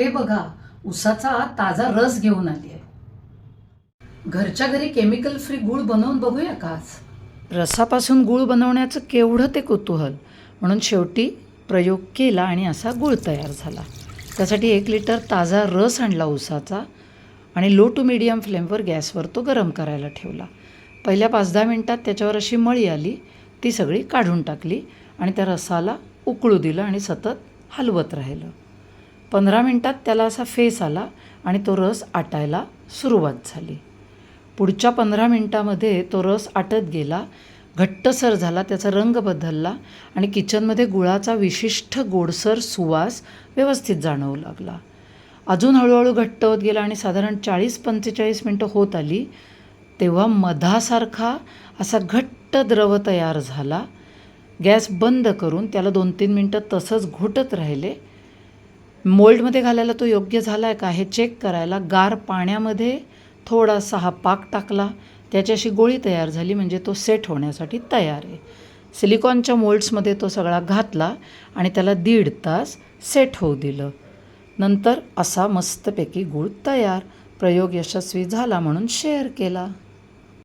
हे बघा उसाचा ताजा रस घेऊन आली आहे घरच्या घरी केमिकल फ्री गूळ बनवून बघूया का आज? रसापासून गूळ बनवण्याचं केवढं ते कुतूहल. म्हणून शेवटी प्रयोग केला आणि असा गूळ तयार झाला. त्यासाठी एक लिटर ताजा रस आणला उसाचा आणि लो टू मिडियम फ्लेमवर गॅसवर तो गरम करायला ठेवला. पहिल्या पाच दहा मिनटात त्याच्यावर अशी मळी आली ती सगळी काढून टाकली आणि त्या रसाला उकळू दिलं आणि सतत हलवत राहिलं. पंधरा मिनटात त्याला असा फेस आला आणि तो रस आटायला सुरुवात झाली. पुढच्या पंधरा मिनटामध्ये तो रस आटत गेला घट्टसर झाला त्याचा रंग बदलला आणि किचनमध्ये गुळाचा विशिष्ट गोडसर सुवास व्यवस्थित जाणवू लागला. अजून हळूहळू घट्ट होत गेला आणि साधारण चाळीस पंचेचाळीस मिनटं होत आली तेव्हा मधासारखा असा घट्ट द्रव तयार झाला. गॅस बंद करून त्याला दोन तीन मिनटं तसंच घोटत राहिले मोल्डमध्ये घालायला तो योग्य झाला आहे का हे चेक करायला गार पाण्यामध्ये थोडासा हा पाक टाकला. त्याच्याशी गोळी तयार झाली म्हणजे तो सेट होण्यासाठी तयार आहे. सिलिकॉनच्या मोल्ड्समध्ये तो सगळा घातला आणि त्याला दीड तास सेट होऊ दिलं. नंतर असा मस्तपैकी गूळ तयार प्रयोग यशस्वी झाला म्हणून शेअर केला.